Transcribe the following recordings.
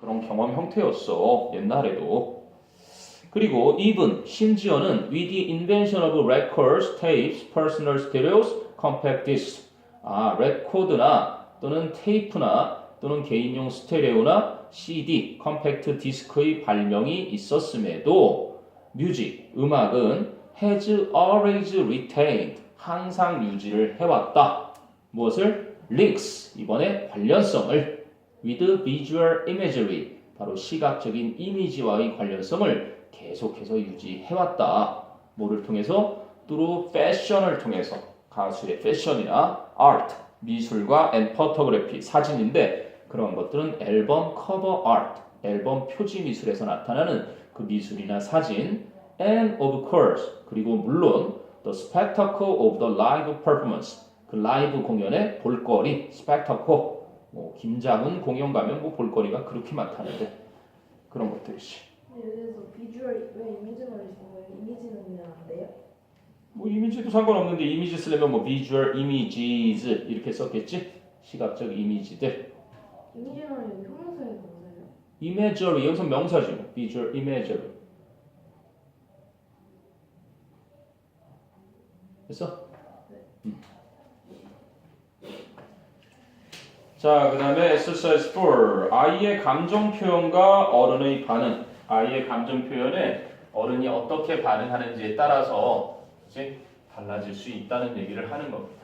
그런 경험 형태였어. 옛날에도. 그리고 even 심지어는 with the invention of records, tapes, personal stereos, compact discs. 아, 레코드나 또는 테이프나 또는 개인용 스테레오나 CD, 컴팩트 디스크의 발명이 있었음에도 뮤직, 음악은 has always retained 항상 유지를 해왔다. 무엇을? links 이번에 관련성을 with visual imagery 바로 시각적인 이미지와의 관련성을 계속해서 유지해왔다. 뭐를 통해서? through fashion을 통해서 가수의 패션이나 art 미술과 and photography 사진인데 그런 것들은 앨범 커버 아트 앨범 표지 미술에서 나타나는 그 미술이나 사진 and of course 그리고 물론 the spectacle of the live performance 그 라이브 공연의 볼거리 spectacle 뭐 김장훈 공연 가면 뭐 볼거리가 그렇게 많다는데 그런 것들이지 여기서 비주얼 왜 이미지만 거예요? 이미지는 그냥 안 돼요? 뭐 이미지도 상관없는데 이미지 쓰려면 뭐 visual images 이렇게 썼겠지 시각적 이미지들 이미지는 형용사에서 뭐예요? imagery 여기서 명사지 뭐. visual imagery 됐어? 음. 자, 그 다음에 exercise 4. 아이의 감정 표현과 어른의 반응. 아이의 감정 표현에 어른이 어떻게 반응하는지에 따라서 이제 달라질 수 있다는 얘기를 하는 겁니다.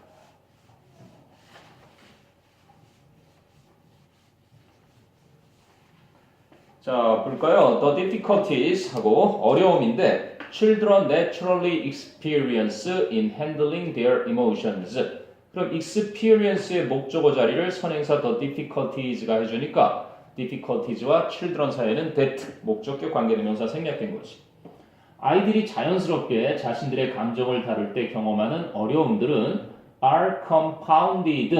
자, 볼까요? The difficulties 하고 어려움인데 children naturally experience in handling their emotions. 그럼 experience의 목적어 자리를 선행사 the difficulties가 해주니까 difficulties와 children 사이에는 that 목적격 관계대명사 생략된 거지. 아이들이 자연스럽게 자신들의 감정을 다룰 때 경험하는 어려움들은 are compounded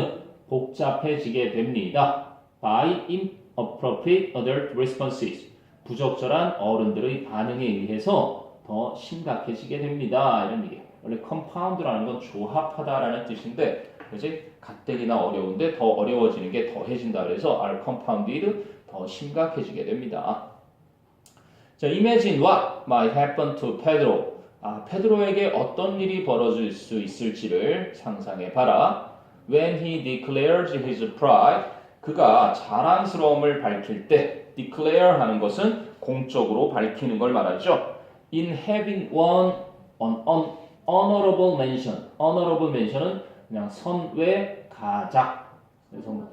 복잡해지게 됩니다. by inappropriate adult responses 부적절한 어른들의 반응에 의해서 더 심각해지게 됩니다. 이런 얘기 원래 compound라는 건 조합하다라는 뜻인데 그지 가뜩이나 어려운데 더 어려워지는 게 더해진다 그래서 are compounded 더 심각해지게 됩니다. 자, imagine what might happen to Pedro. 아, 페드로에게 어떤 일이 벌어질 수 있을지를 상상해 봐라. When he declares his pride, 그가 자랑스러움을 밝힐 때, declare 하는 것은 공적으로 밝히는 걸 말하죠. In having won an honorable mention. honorable mention은 그냥 선외 가작. 그래서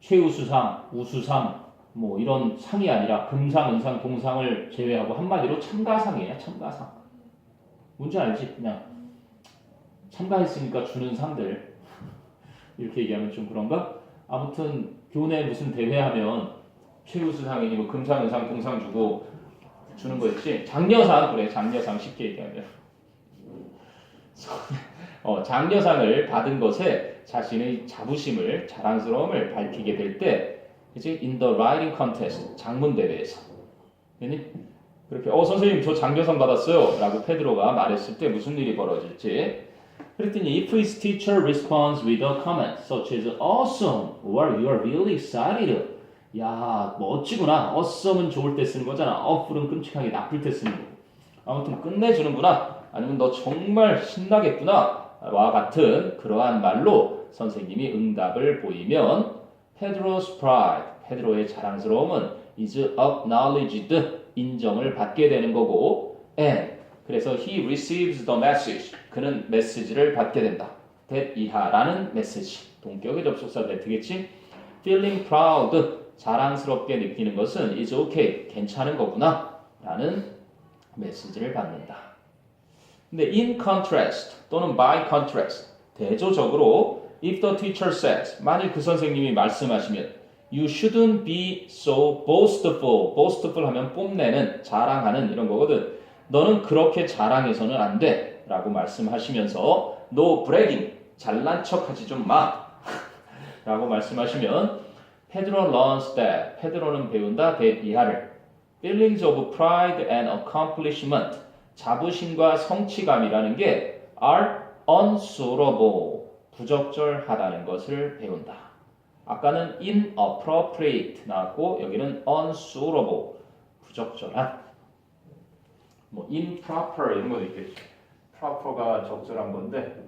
최우수상, 우수상, 뭐 이런 상이 아니라 금상, 은상, 동상을 제외하고 한마디로 참가상이에요. 참가상. 뭔지 알지? 그냥 참가했으니까 주는 상들 이렇게 얘기하면 좀 그런가? 아무튼 교내 무슨 대회하면 최우수상이니 뭐 금상, 은상, 동상 주고 주는 거였지. 장려상 그래 장려상 쉽게 얘기하면 어, 장려상을 받은 것에 자신의 자부심을 자랑스러움을 밝히게 될 때 이제 in the writing contest 장문 대회에서. 그렇게 어 선생님 저 장려상 받았어요라고 페드로가 말했을 때 무슨 일이 벌어질지. 그랬더니 if his teacher responds with a comment such as awesome or you are really excited 야 멋지구나. awesome은 좋을 때 쓰는 거잖아. awful은 끔찍하게 나쁠 때 쓰는 거고 아무튼 끝내주는구나 아니면 너 정말 신나겠구나 와 같은 그러한 말로 선생님이 응답을 보이면 페드로's pride, 페드로의 자랑스러움은 is acknowledged, 인정을 받게 되는 거고 and 그래서 he receives the message, 그는 메시지를 받게 된다. that 이하라는 메시지, 동격의 접속사 that겠지? feeling proud, 자랑스럽게 느끼는 것은 is okay, 괜찮은 거구나 라는 메시지를 받는다. 근데 in contrast 또는 by contrast, 대조적으로 If the teacher says, 만일 그 선생님이 말씀하시면 You shouldn't be so boastful. boastful 하면 뽐내는, 자랑하는 이런 거거든. 너는 그렇게 자랑해서는 안 돼. 라고 말씀하시면서 No bragging. 잘난 척하지 좀 마. 라고 말씀하시면 페드로 learns that. 페드로는 배운다. that 이하를. Feelings of pride and accomplishment. 자부심과 성취감이라는 게 are unsuitable. 부적절하다는 것을 배운다. 아까는 inappropriate 나왔고 여기는 unsuitable 부적절한 뭐 improper 이런 것도 있겠죠. proper가 적절한 건데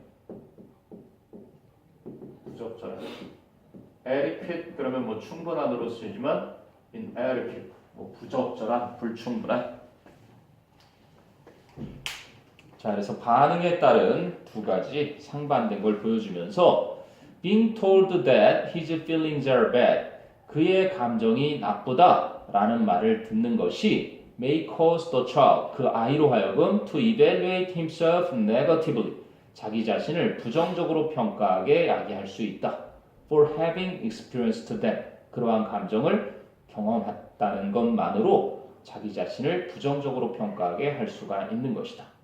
부적절한. adequate 그러면 뭐 충분한으로 쓰지만 inadequate 뭐 부적절한, 불충분한. 자, 그래서 반응에 따른 두 가지 상반된 걸 보여주면서 being told that his feelings are bad 그의 감정이 나쁘다 라는 말을 듣는 것이 may cause the child 그 아이로 하여금 to evaluate himself negatively 자기 자신을 부정적으로 평가하게 야기할 수 있다. for having experienced them 그러한 감정을 경험했다는 것만으로 자기 자신을 부정적으로 평가하게 할 수가 있는 것이다.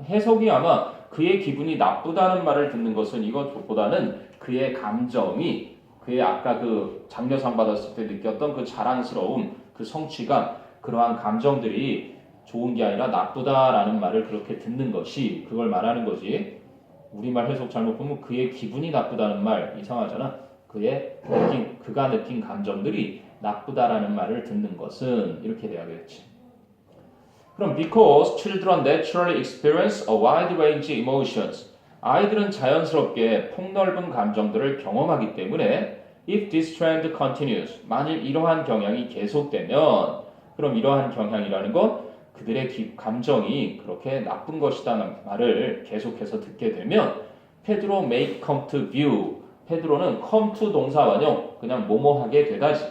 해석이 아마 그의 기분이 나쁘다는 말을 듣는 것은 이것보다는 그의 감정이 그의 아까 그 장려상 받았을 때 느꼈던 그 자랑스러움, 그 성취감, 그러한 감정들이 좋은 게 아니라 나쁘다라는 말을 그렇게 듣는 것이 그걸 말하는 거지. 우리말 해석 잘못 보면 그의 기분이 나쁘다는 말 이상하잖아. 그의 느낀 그가 느낀 감정들이 나쁘다라는 말을 듣는 것은 이렇게 돼야겠지. 그럼 because children naturally experience a wide range emotions. 아이들은 자연스럽게 폭넓은 감정들을 경험하기 때문에 if this trend continues. 만일 이러한 경향이 계속되면 그럼 이러한 경향이라는 건 그들의 기- 감정이 그렇게 나쁜 것이다는 말을 계속해서 듣게 되면 페드로 make come to view. 페드로는 come to 동사 원형 그냥 뭐뭐하게 되다지.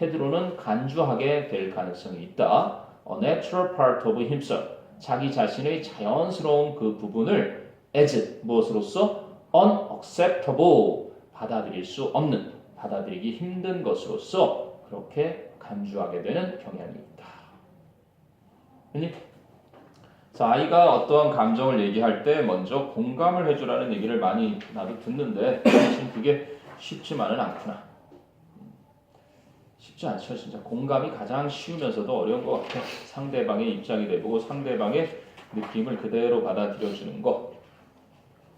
페드로는 간주하게 될 가능성이 있다. A natural part of himself. 자기 자신의 자연스러운 그 부분을 as 무엇으로서 unacceptable 받아들일 수 없는 받아들이기 힘든 것으로서 그렇게 간주하게 되는. 아니? 자, 아이가 어떠한 감정을 얘기할 때 먼저 공감을 해주라는 얘기를 많이 나도 듣는데 사실 그게 쉽지만은 않구나. 쉽지 않죠. 진짜 공감이 가장 쉬우면서도 어려운 것 같아. 상대방의 입장이 돼보고 상대방의 느낌을 그대로 받아들여주는 거.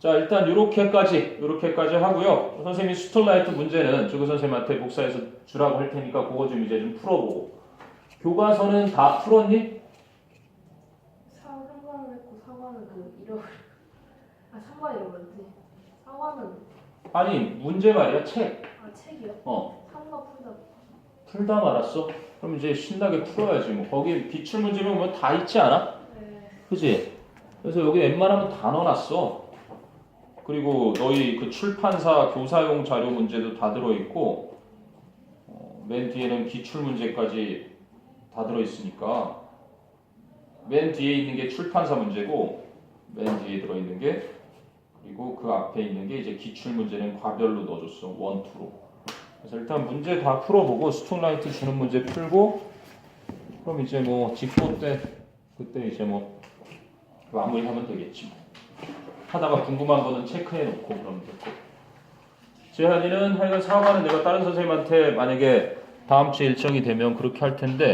자, 일단 요렇게까지, 요렇게까지 하고요. 선생님이 스톨라이트 문제는 조교 선생님한테 복사해서 주라고 할 테니까 그거 좀 이제 좀 풀어보고. 교과서는 다 풀었니? 사 상관을 했고 사과는 그 잃어. 아 상관 잃어버렸지. 사과는 아니, 문제 말이야, 책. 아 책이요? 어, 상과 풀다. 풀다 말았어? 그럼 이제 신나게 풀어야지. 뭐, 거기 기출문제면 뭐 다 있지 않아? 네. 그지? 그래서 여기 웬만하면 다 넣어놨어. 그리고 너희 그 출판사 교사용 자료 문제도 다 들어있고, 어, 맨 뒤에는 기출 문제까지 다 들어있으니까, 맨 뒤에 있는 게 출판사 문제고, 맨 뒤에 들어있는 게, 그리고 그 앞에 있는 게 이제 기출 문제는 과별로 넣어줬어. 원, 투로. 그래서 일단 문제 다 풀어보고, 스톤라이트 주는 문제 풀고, 그럼 이제 뭐 직보 때, 그때 이제 뭐 마무리하면 되겠지. 뭐. 하다가 궁금한 거는 체크해 놓고 그러면 됐고. 재한이는 하여간 사과는 내가 다른 선생님한테 만약에 다음 주에 일정이 되면 그렇게 할 텐데